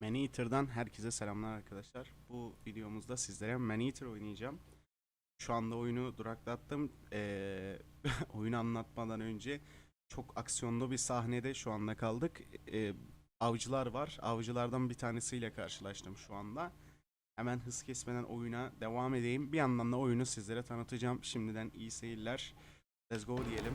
Maneater'dan herkese selamlar arkadaşlar. Bu videomuzda sizlere Maneater oynayacağım. Şu anda oyunu duraklattım. Ee, oyunu anlatmadan önce çok aksiyonlu bir sahnede şu anda kaldık. Ee, avcılar var. Avcılardan bir tanesiyle karşılaştım şu anda. Hemen hız kesmeden oyuna devam edeyim. Bir yandan da oyunu sizlere tanıtacağım. Şimdiden iyi seyirler. Let's go diyelim.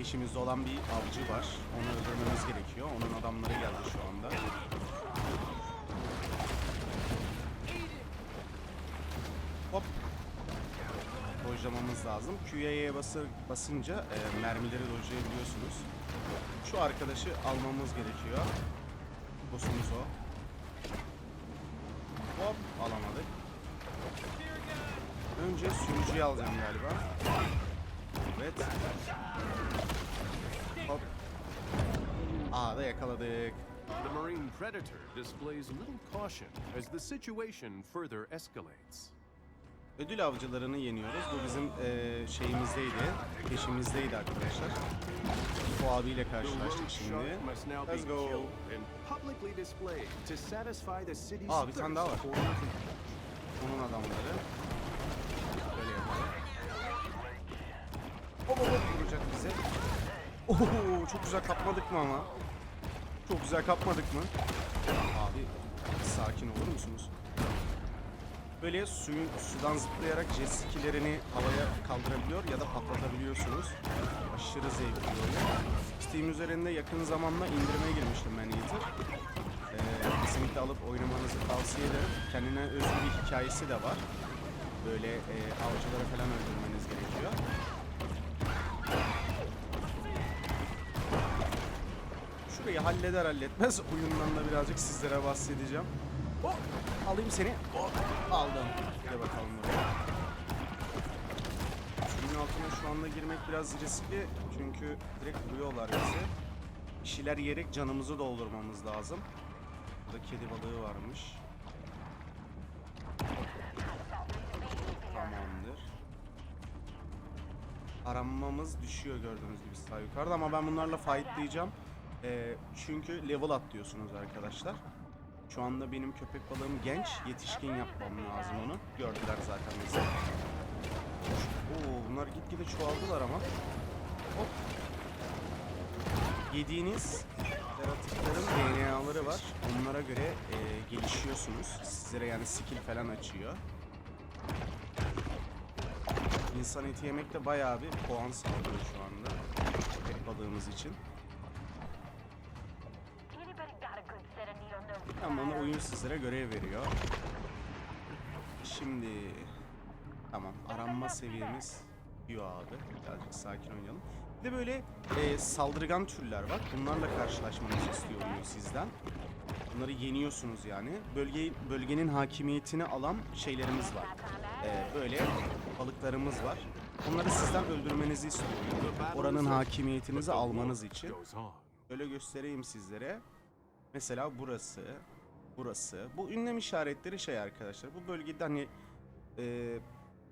Peşimizde olan bir avcı var. Onu öldürmemiz gerekiyor. Onun adamları geldi şu anda. Hop. Dojlamamız lazım. Q'ya bası, basınca e, mermileri dojlayabiliyorsunuz. Şu arkadaşı almamız gerekiyor. Boss'umuz o. Hop alamadık. Önce sürücüyü alacağım galiba. Evet. Hop. Aa da yakaladık. The Marine Predator displays little caution as the situation further escalates. Ödül avcılarını yeniyoruz. Bu bizim eee, şeyimizdeydi. Peşimizdeydi arkadaşlar. Bu abiyle karşılaştık şimdi. Let's go. Aa, bir tane daha var. Onun adamları. Böyle yapalım. Bize. Oo, çok güzel kapmadık mı ama? Çok güzel kapmadık mı? Abi sakin olur musunuz? Böyle suyun sudan zıplayarak jet skilerini havaya kaldırabiliyor ya da patlatabiliyorsunuz. Aşırı zevkli böyle. Steam üzerinde yakın zamanda indirime girmiştim ben Eater. Ee, kesinlikle alıp oynamanızı tavsiye ederim. Kendine özgü bir hikayesi de var. Böyle e, avcıları falan öldürmeniz gerekiyor. Şurayı halleder halletmez oyundan da birazcık sizlere bahsedeceğim. Hop, alayım seni. Hop, aldım. Hadi bakalım buraya. Altına şu anda girmek biraz riskli çünkü direkt vuruyorlar bizi. Bir şeyler yiyerek canımızı doldurmamız lazım. Burada kedi balığı varmış. Tamamdır. Aranmamız düşüyor gördüğünüz gibi sağ yukarıda ama ben bunlarla fightlayacağım. Ee, çünkü level atlıyorsunuz arkadaşlar. Şu anda benim köpek balığım genç, yetişkin yapmam lazım onu. Gördüler zaten bizi. Oo, bunlar gitgide çoğaldılar ama. Hop. Yediğiniz yaratıkların DNA'ları var. Onlara göre e, gelişiyorsunuz. Sizlere yani skill falan açıyor. İnsan eti yemek de bayağı bir puan sağlıyor şu anda. Köpek balığımız için. Ama pliers? oyun sizlere görev veriyor. Şimdi tamam aranma seviyemiz diyor abi. Birazcık sakin oynayalım. Bir de böyle e, saldırgan türler var. Bunlarla karşılaşmanızı istiyor oyun sizden. Bunları yeniyorsunuz yani. Bölge bölgenin hakimiyetini alan şeylerimiz var. E, böyle balıklarımız var. Onları sizden öldürmenizi istiyor Oranın hakimiyetinizi almanız için. Öyle göstereyim sizlere. Mesela burası, burası. Bu ünlem işaretleri şey arkadaşlar. Bu bölgede hani e,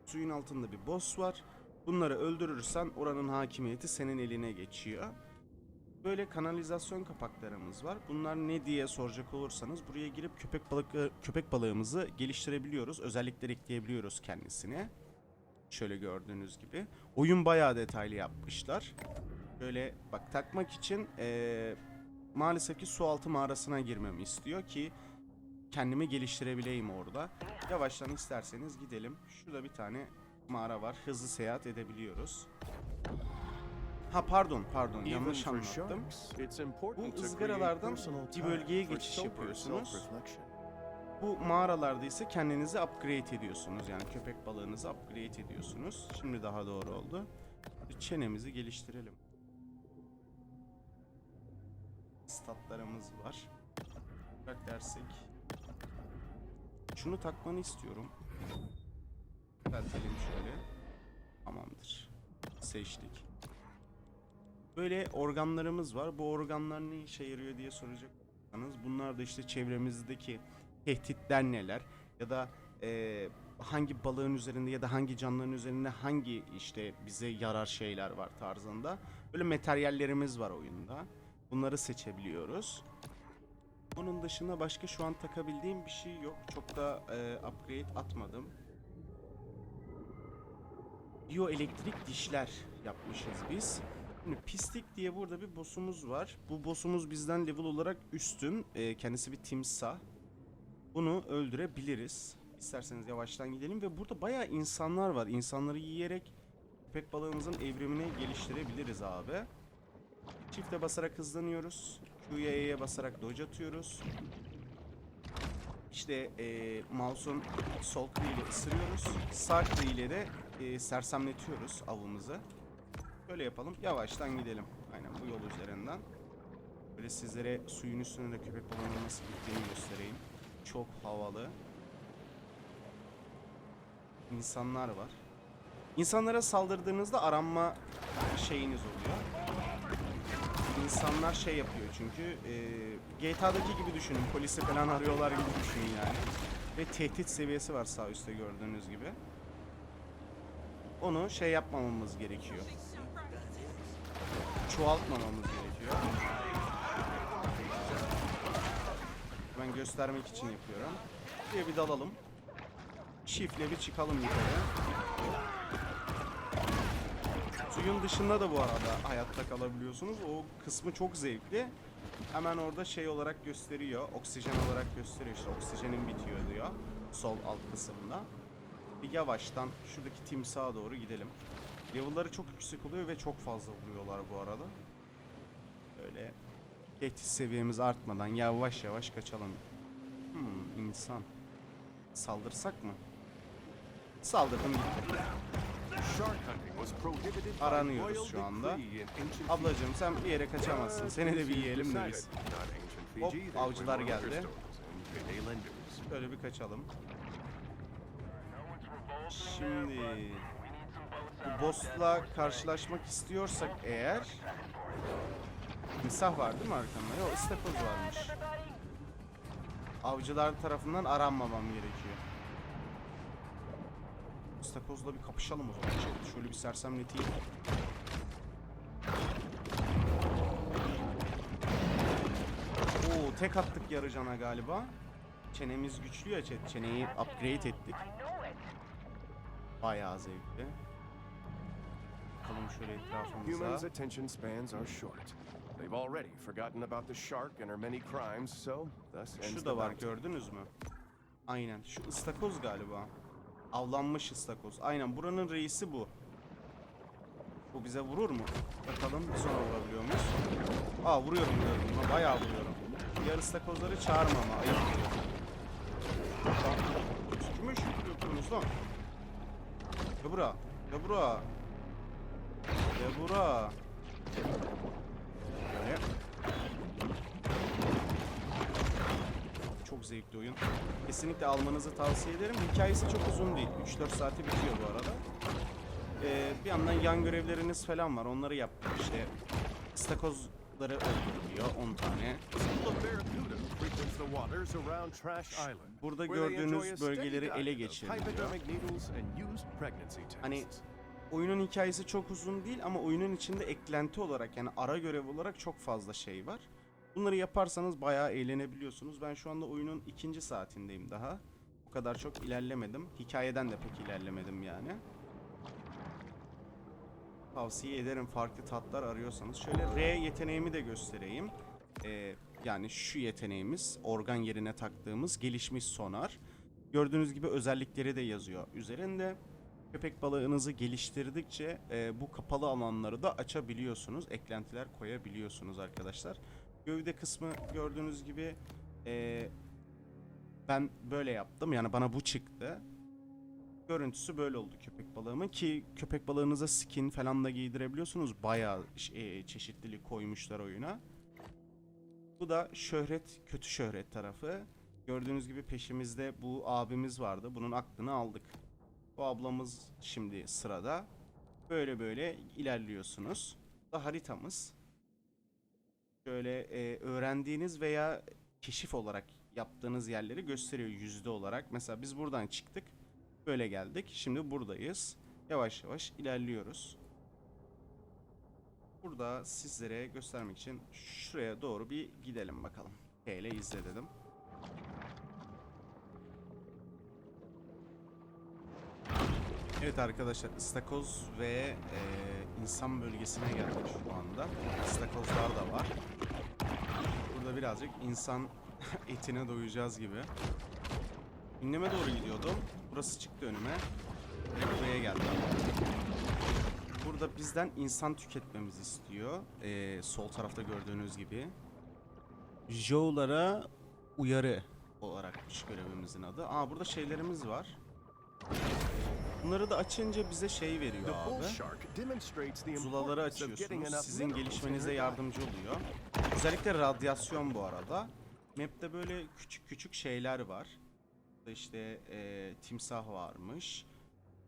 suyun altında bir boss var. Bunları öldürürsen oranın hakimiyeti senin eline geçiyor. Böyle kanalizasyon kapaklarımız var. Bunlar ne diye soracak olursanız buraya girip köpek balık köpek balığımızı geliştirebiliyoruz. Özellikler ekleyebiliyoruz kendisine. Şöyle gördüğünüz gibi. Oyun bayağı detaylı yapmışlar. Böyle bak takmak için eee, maalesef ki su altı mağarasına girmemi istiyor ki kendimi geliştirebileyim orada. Yavaştan isterseniz gidelim. Şurada bir tane mağara var. Hızlı seyahat edebiliyoruz. Ha pardon pardon yanlış anlattım. Bu ızgaralardan bir bölgeye geçiş yapıyorsunuz. Bu mağaralarda ise kendinizi upgrade ediyorsunuz. Yani köpek balığınızı upgrade ediyorsunuz. Şimdi daha doğru oldu. Çenemizi geliştirelim. Statlarımız var. Bak dersek. Şunu takmanı istiyorum. Düzeltelim şöyle. Tamamdır. Seçtik. Böyle organlarımız var. Bu organlar ne işe yarıyor diye soracak olursanız bunlar da işte çevremizdeki tehditler neler ya da eee, hangi balığın üzerinde ya da hangi canlıların üzerinde hangi işte bize yarar şeyler var tarzında. Böyle materyallerimiz var oyunda. Bunları seçebiliyoruz. Onun dışında başka şu an takabildiğim bir şey yok. Çok da e, upgrade atmadım. Biyoelektrik dişler yapmışız biz. Şimdi pislik diye burada bir boss'umuz var. Bu boss'umuz bizden level olarak üstün. E, kendisi bir timsah. Bunu öldürebiliriz. İsterseniz yavaştan gidelim ve burada bayağı insanlar var. İnsanları yiyerek köpek balığımızın evrimini geliştirebiliriz abi. Çifte basarak hızlanıyoruz. Q'ya E'ye basarak dodge atıyoruz. İşte e, mouse'un sol ile ısırıyoruz. Sağ ile de e, sersemletiyoruz avımızı. Böyle yapalım. Yavaştan gidelim. Aynen bu yol üzerinden. Böyle sizlere suyun üstünde köpek balığının nasıl gittiğini göstereyim. Çok havalı. İnsanlar var. İnsanlara saldırdığınızda aranma şeyiniz oluyor. İnsanlar şey yapıyor çünkü e, GTA'daki gibi düşünün. Polisi falan arıyorlar gibi düşünün yani. Ve tehdit seviyesi var sağ üstte gördüğünüz gibi. Onu şey yapmamamız gerekiyor. Çoğaltmamamız gerekiyor. Ben göstermek için yapıyorum. Diye bir dalalım. Çiftle bir çıkalım yukarı. Suyun dışında da bu arada hayatta kalabiliyorsunuz. O kısmı çok zevkli. Hemen orada şey olarak gösteriyor. Oksijen olarak gösteriyor. İşte oksijenin bitiyor diyor. Sol alt kısımda. Bir yavaştan şuradaki timsaha doğru gidelim. Level'ları çok yüksek oluyor ve çok fazla vuruyorlar bu arada. Böyle tehdit seviyemiz artmadan yavaş yavaş kaçalım. Hmm, insan. Saldırsak mı? Saldırdım gitti. Aranıyoruz şu anda. Ablacığım sen bir yere kaçamazsın. Seni de bir yiyelim de biz. Hop, avcılar geldi. Böyle bir kaçalım. Şimdi bu boss'la karşılaşmak istiyorsak eğer Misah var değil mi arkamda? Yok istakoz varmış. Avcılar tarafından aranmamam gerekiyor. İstakozla bir kapışalım o zaman. Şöyle- Şöyle bir sersemleteyim. Oo tek attık yarı cana galiba. Çenemiz güçlü ya chat. Çeneyi upgrade ettik. Bayağı zevkli. Bakalım şöyle Humans' etrafımıza. attention spans are short. They've already forgotten about the shark and her many crimes, so thus ends Şu the da var bounty. gördünüz mü? Aynen şu ıstakoz galiba. Avlanmış ıstakoz. Aynen buranın reisi bu. Bu bize vurur mu? Bakalım sonra vurabiliyor muyuz? Aa vuruyorum. Buna Bayağı vuruyorum. Diğer ıstakozları çağırmama ayıp diyor. Kime şükür yapıyorsunuz lan? Ya bura. Ya Çok zevkli oyun. Kesinlikle almanızı tavsiye ederim. Hikayesi çok uzun değil. 3-4 saate bitiyor bu arada. Ee, bir yandan yan görevleriniz falan var. Onları yap. İşte stakozları öldürülüyor 10 tane. Burada gördüğünüz bölgeleri ele geçiriliyor. Hani oyunun hikayesi çok uzun değil ama oyunun içinde eklenti olarak yani ara görev olarak çok fazla şey var. Bunları yaparsanız bayağı eğlenebiliyorsunuz. Ben şu anda oyunun ikinci saatindeyim daha. O kadar çok ilerlemedim. Hikayeden de pek ilerlemedim yani. Tavsiye ederim farklı tatlar arıyorsanız. Şöyle R yeteneğimi de göstereyim. Ee, yani şu yeteneğimiz organ yerine taktığımız gelişmiş sonar. Gördüğünüz gibi özellikleri de yazıyor üzerinde. Köpek balığınızı geliştirdikçe e, bu kapalı alanları da açabiliyorsunuz. Eklentiler koyabiliyorsunuz arkadaşlar. Gövde kısmı gördüğünüz gibi e, ben böyle yaptım. Yani bana bu çıktı. Görüntüsü böyle oldu köpek balığımın ki köpek balığınıza skin falan da giydirebiliyorsunuz. Bayağı e, çeşitlilik koymuşlar oyuna. Bu da şöhret, kötü şöhret tarafı. Gördüğünüz gibi peşimizde bu abimiz vardı. Bunun aklını aldık. Bu ablamız şimdi sırada. Böyle böyle ilerliyorsunuz. Bu da haritamız. Şöyle e, öğrendiğiniz veya keşif olarak yaptığınız yerleri gösteriyor yüzde olarak. Mesela biz buradan çıktık. Böyle geldik. Şimdi buradayız. Yavaş yavaş ilerliyoruz. burada sizlere göstermek için şuraya doğru bir gidelim bakalım. K ile izle dedim. Evet arkadaşlar ıstakoz ve e, insan bölgesine geldik şu anda. Istakozlar da birazcık insan etine doyacağız gibi. Gündeme doğru gidiyordum. Burası çıktı önüme. Buraya geldim. Burada bizden insan tüketmemizi istiyor. Ee, sol tarafta gördüğünüz gibi. Joe'lara uyarı olarakmış görevimizin adı. Aa burada şeylerimiz var. Bunları da açınca bize şey veriyor abi. Zulaları açıyorsunuz. Sizin gelişmenize yardımcı oluyor. Özellikle radyasyon bu arada. Map'te böyle küçük küçük şeyler var. Burada işte e, timsah varmış.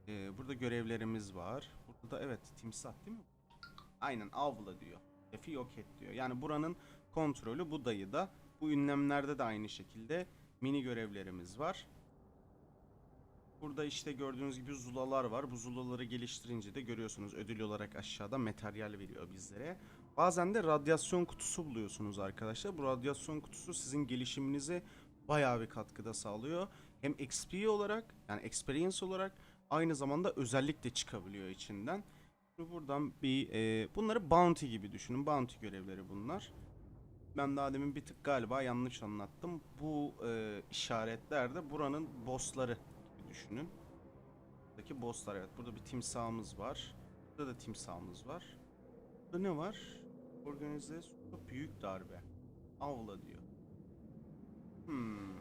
E, burada görevlerimiz var. Burada da evet timsah değil mi? Aynen avla diyor. Hedefi yok et diyor. Yani buranın kontrolü bu dayıda. Bu ünlemlerde de aynı şekilde mini görevlerimiz var. Burada işte gördüğünüz gibi zulalar var. Bu zulaları geliştirince de görüyorsunuz ödül olarak aşağıda materyal veriyor bizlere. Bazen de radyasyon kutusu buluyorsunuz arkadaşlar. Bu radyasyon kutusu sizin gelişiminize bayağı bir katkıda sağlıyor. Hem XP olarak yani experience olarak aynı zamanda özellik de çıkabiliyor içinden. Şimdi buradan bir e, bunları bounty gibi düşünün. Bounty görevleri bunlar. Ben daha demin bir tık galiba yanlış anlattım. Bu e, işaretler de buranın bossları düşünün. Buradaki bosslar evet. Burada bir timsahımız var. Burada da timsahımız var. Burada ne var? Organize suda büyük darbe. Avla diyor. Hmm.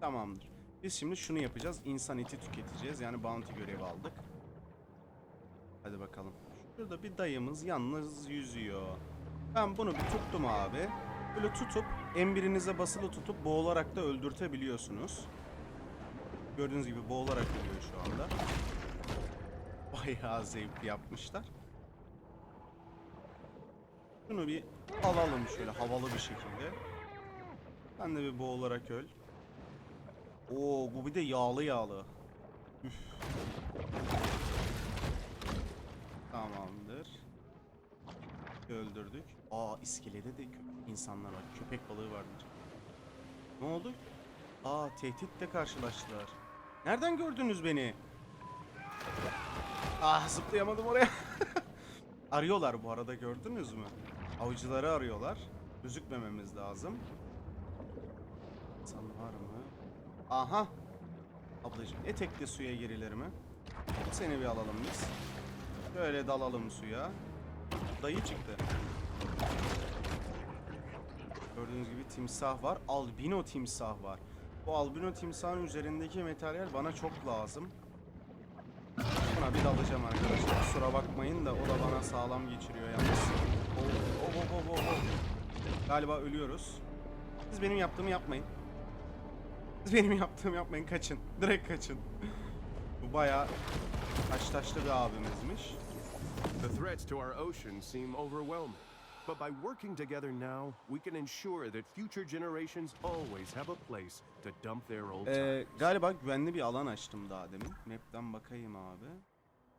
Tamamdır. Biz şimdi şunu yapacağız. İnsan eti tüketeceğiz. Yani bounty görevi aldık. Hadi bakalım. Şurada bir dayımız yalnız yüzüyor. Ben bunu bir tuttum abi. Böyle tutup M1'inize basılı tutup boğularak da öldürtebiliyorsunuz. Gördüğünüz gibi boğularak ölüyor şu anda. Bayağı zevkli yapmışlar. Şunu bir alalım şöyle havalı bir şekilde. Sen de bir boğularak öl. Oo bu bir de yağlı yağlı. Üf. Tamamdır. Öldürdük. Aa iskelede de insanlar var. Köpek balığı vardır. Ne oldu? Aa tehditle karşılaştılar. Nereden gördünüz beni? Ah zıplayamadım oraya. Arıyorlar bu arada gördünüz mü? Avcıları arıyorlar. Gözükmememiz lazım. İnsan var mı? Aha. Ablacığım etekle suya girilir mi? Seni bir alalım biz. Böyle dalalım suya. Dayı çıktı. Gördüğünüz gibi timsah var. Albino timsah var. Bu albino timsahın üzerindeki materyal bana çok lazım. Buna bir dalacağım arkadaşlar. Kusura bakmayın da o da bana sağlam geçiriyor yalnız. Oh, oh, oh, oh, oh, oh. Galiba ölüyoruz. Siz benim yaptığımı yapmayın. Siz benim yaptığımı yapmayın. Kaçın. Direkt kaçın. Bu bayağı taş taşlı bir abimizmiş. The threats to our ocean seem overwhelming. But by working together now, we can ensure that future generations always have a place to dump their old Ee, galiba güvenli bir alan açtım daha demin. Map'ten bakayım abi.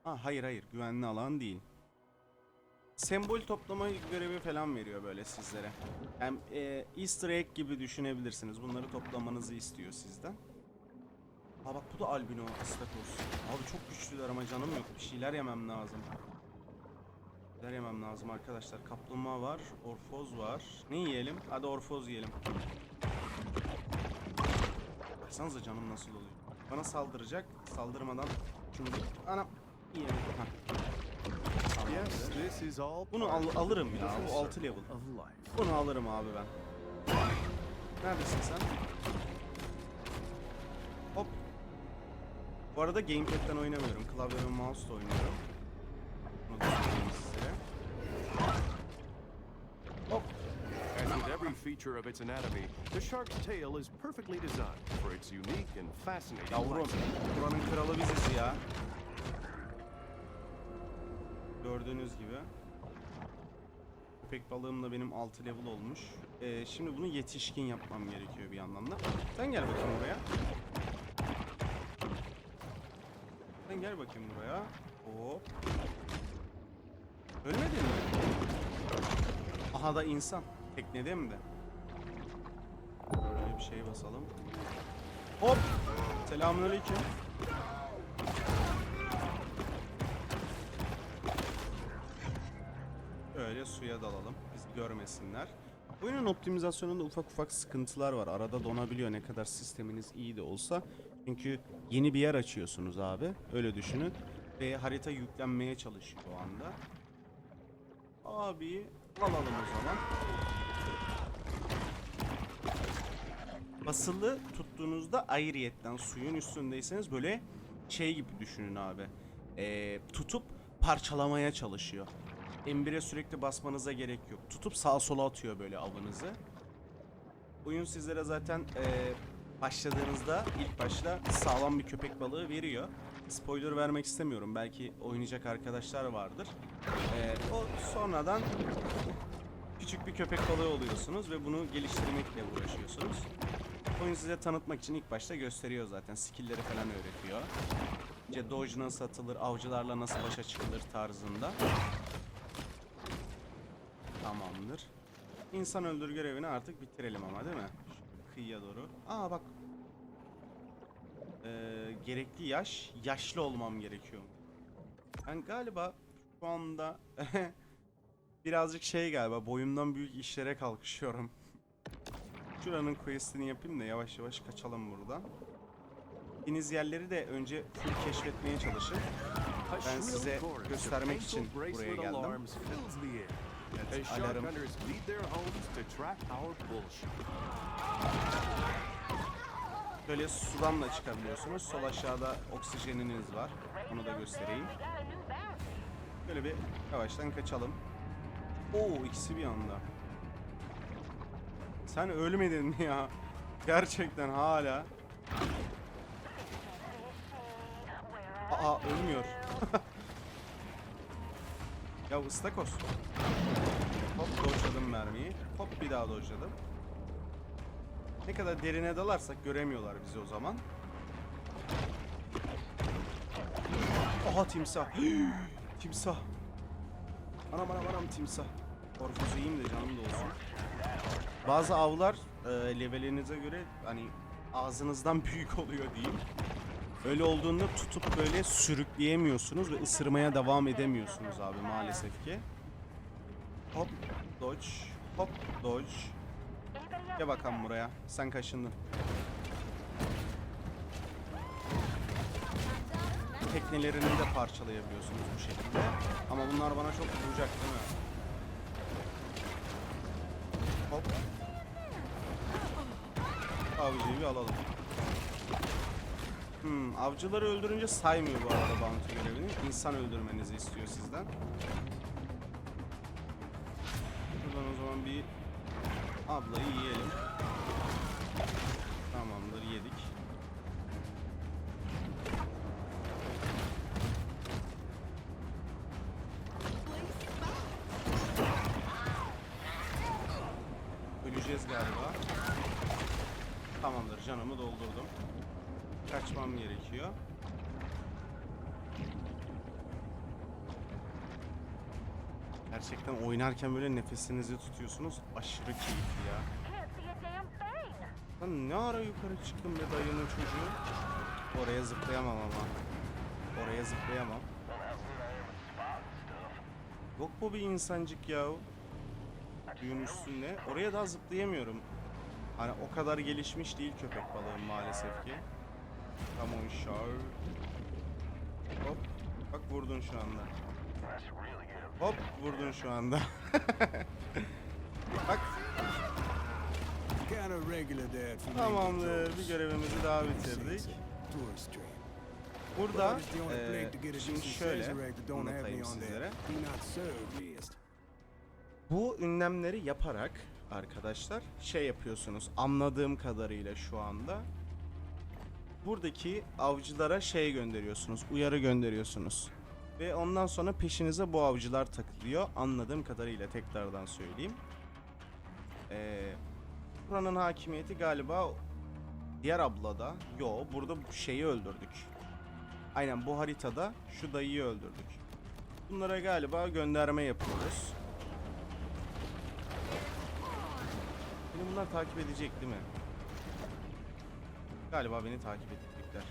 Ha hayır hayır güvenli alan değil. Sembol toplama görevi falan veriyor böyle sizlere. Hem e, Easter egg gibi düşünebilirsiniz. Bunları toplamanızı istiyor sizden. Ha bak bu da albino ıstakoz. Abi çok güçlüler ama canım yok. Bir şeyler yemem lazım. Şeyler yemem lazım arkadaşlar. Kaplumbağa var, orfoz var. Ne yiyelim? Hadi orfoz yiyelim. Baksanıza canım nasıl oluyor. Bana saldıracak. Saldırmadan şunu bir... Anam. Yiyelim. Yes, Tamamdır. this is all Bunu al- alırım ya, bu altı circle level. of life. Bunu alırım abi ben. Neredesin sen? Hop. Bu arada gamepad'den oynamıyorum. Klavye ve mouse'la oynuyorum. Feature of its anatomy, the shark's tail is perfectly designed for its unique and fascinating Yavrum. Buranın kralı biziz ya. Gördüğünüz gibi. Köpek balığım da benim 6 level olmuş. Ee, şimdi bunu yetişkin yapmam gerekiyor bir yandan da. Sen gel bakayım buraya. Sen gel bakayım buraya. Hop. Ölmedin mi? Aha da insan. Teknede mi de? Bir şey basalım. Hop! Selamünaleyküm. Öyle suya dalalım. Bizi görmesinler. Oyunun optimizasyonunda ufak ufak sıkıntılar var. Arada donabiliyor ne kadar sisteminiz iyi de olsa. Çünkü yeni bir yer açıyorsunuz abi. Öyle düşünün. Ve harita yüklenmeye çalışıyor o anda. Abi alalım o zaman. Basılı tuttuğunuzda ayrıyetten suyun üstündeyseniz böyle şey gibi düşünün abi. Ee, tutup parçalamaya çalışıyor. M1'e sürekli basmanıza gerek yok. Tutup sağa sola atıyor böyle avınızı. Oyun sizlere zaten ee, başladığınızda ilk başta sağlam bir köpek balığı veriyor. Spoiler vermek istemiyorum. Belki oynayacak arkadaşlar vardır. Ee, o sonradan küçük bir köpek balığı oluyorsunuz ve bunu geliştirmekle uğraşıyorsunuz. Oyun size tanıtmak için ilk başta gösteriyor zaten. Skill'leri falan öğretiyor. İşte dodge nasıl atılır, avcılarla nasıl başa çıkılır tarzında. Tamamdır. İnsan öldür görevini artık bitirelim ama değil mi? Şu kıyıya doğru. Aa bak. Ee, gerekli yaş, yaşlı olmam gerekiyor. Ben galiba şu anda birazcık şey galiba boyumdan büyük işlere kalkışıyorum. Şuranın questini yapayım da yavaş yavaş kaçalım buradan. Gittiğiniz yerleri de önce full keşfetmeye çalışın. Ben size göstermek için buraya geldim. Evet, alarm. Böyle sudan da çıkabiliyorsunuz. Sol aşağıda oksijeniniz var. Onu da göstereyim. Böyle bir yavaştan kaçalım. Oo ikisi bir anda. Sen ölmedin mi ya? Gerçekten hala. Aa ölmüyor. ya ıstakoz. Hop dojladım mermiyi. Hop bir daha dojladım. Ne kadar derine dalarsak göremiyorlar bizi o zaman. Aha timsah. timsah. Anam anam anam timsah. Korkusu yiyeyim de canım da olsun. Bazı avlar e, levelinize göre hani ağzınızdan büyük oluyor diyeyim. Öyle olduğunda tutup böyle sürükleyemiyorsunuz ve ısırmaya devam edemiyorsunuz abi maalesef ki. Hop dodge, hop dodge. Gel bakalım buraya. Sen kaşındın. Teknelerini de parçalayabiliyorsunuz bu şekilde. Ama bunlar bana çok vuracak değil mi? Hop. Avcıyı bir alalım. Hmm, avcıları öldürünce saymıyor bu arada bounty görevini. İnsan öldürmenizi istiyor sizden. Buradan o zaman bir ablayı yiyelim. Tamamdır yedik. Öleceğiz galiba. Tamamdır canımı doldurdum. Kaçmam gerekiyor. Gerçekten oynarken böyle nefesinizi tutuyorsunuz. Aşırı keyifli ya. Lan ne ara yukarı çıktım be dayının çocuğu. Oraya zıplayamam ama. Oraya zıplayamam. Yok bu bir insancık ya. Suyun üstünde. Oraya daha zıplayamıyorum. Hani o kadar gelişmiş değil köpek balığım maalesef ki. Come on show. Hop. Bak vurdun şu anda. Hop vurdun şu anda. Bak Tamamdır. Bir görevimizi daha bitirdik. Burada a şimdi şöyle anlatayım sizlere. Bu ünlemleri yaparak arkadaşlar şey yapıyorsunuz. Anladığım kadarıyla şu anda buradaki avcılara şey gönderiyorsunuz. Uyarı gönderiyorsunuz. Ve ondan sonra peşinize bu avcılar takılıyor. Anladığım kadarıyla tekrardan söyleyeyim. Eee buranın hakimiyeti galiba diğer ablada. Yo burada bu şeyi öldürdük. Aynen bu haritada şu dayıyı öldürdük. Bunlara galiba gönderme yapıyoruz. Bunlar takip edecek değil mi? Galiba beni takip edecekler.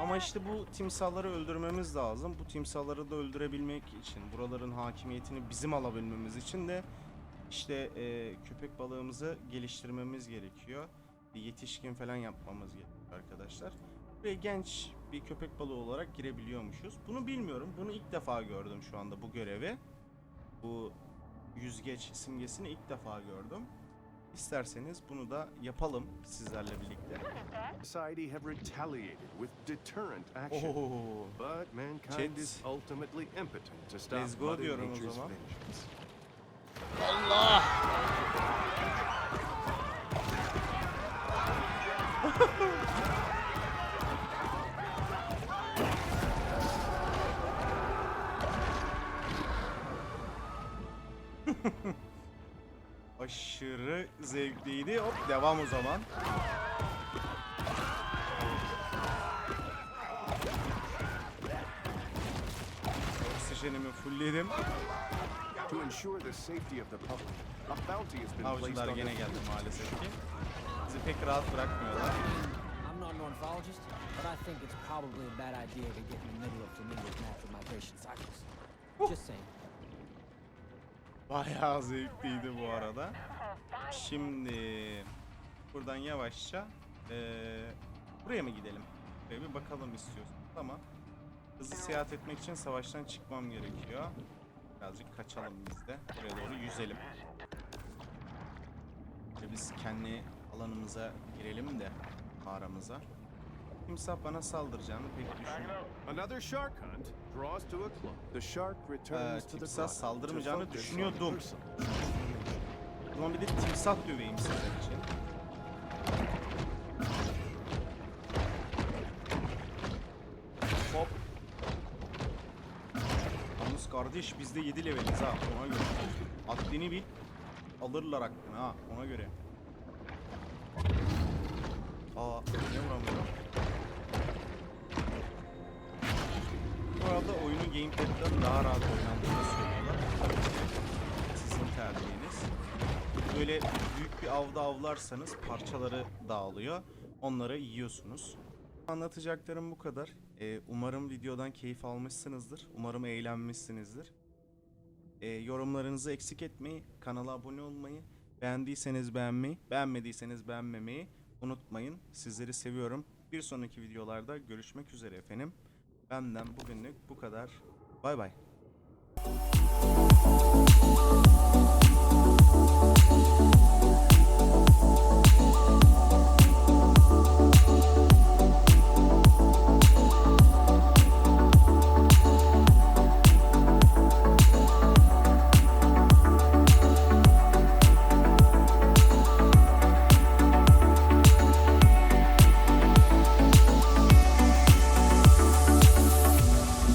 Ama işte bu timsahları öldürmemiz lazım. Bu timsahları da öldürebilmek için, buraların hakimiyetini bizim alabilmemiz için de işte e, köpek balığımızı geliştirmemiz gerekiyor. Bir yetişkin falan yapmamız gerekiyor arkadaşlar. Ve genç bir köpek balığı olarak girebiliyormuşuz. Bunu bilmiyorum. Bunu ilk defa gördüm şu anda bu görevi. Bu yüzgeç simgesini ilk defa gördüm. İsterseniz bunu da yapalım sizlerle birlikte. Society have retaliated with deterrent action. Oho. But mankind is ultimately impotent to stop Let's go Mother diyorum o zaman. Allah! Zevkliydi. Hop devam o zaman. Oksijenimi fullledim. Avcılar gene geldi maalesef ki. Bizi pek rahat bırakmıyorlar. I'm not an ornithologist, but I think it's probably a bad idea to get in the middle of flamingos' natural migration cycles. Just saying. Bayağı zevkliydi bu arada. Şimdi buradan yavaşça eee, buraya mı gidelim? Buraya bir bakalım istiyorsun. Tamam. Hızlı seyahat etmek için savaştan çıkmam gerekiyor. Birazcık kaçalım biz de. Buraya doğru yüzelim. Şöyle biz kendi alanımıza girelim de mağaramıza. Timsah bana saldıracağını pek düşünmüyorum. Another shark hunt draws to a close. The shark returns to the timsah saldırmayacağını düşünüyordum. O zaman bir de timsah döveyim sizler için. Hop. Yalnız kardeş biz de 7 leveliz ha ona göre. Haddini bil. Alırlar hakkını ha ona göre. Aa ne vuramıyorum. Gamepad'den daha rahat oynandığını söylüyorlar. Sizin tercihiniz. Böyle büyük bir avda avlarsanız parçaları dağılıyor. Onları yiyorsunuz. Anlatacaklarım bu kadar. Ee, umarım videodan keyif almışsınızdır. Umarım eğlenmişsinizdir. Ee, yorumlarınızı eksik etmeyi, kanala abone olmayı, beğendiyseniz beğenmeyi, beğenmediyseniz beğenmemeyi unutmayın. Sizleri seviyorum. Bir sonraki videolarda görüşmek üzere efendim. Benden bugünlük bu kadar. Bay bay.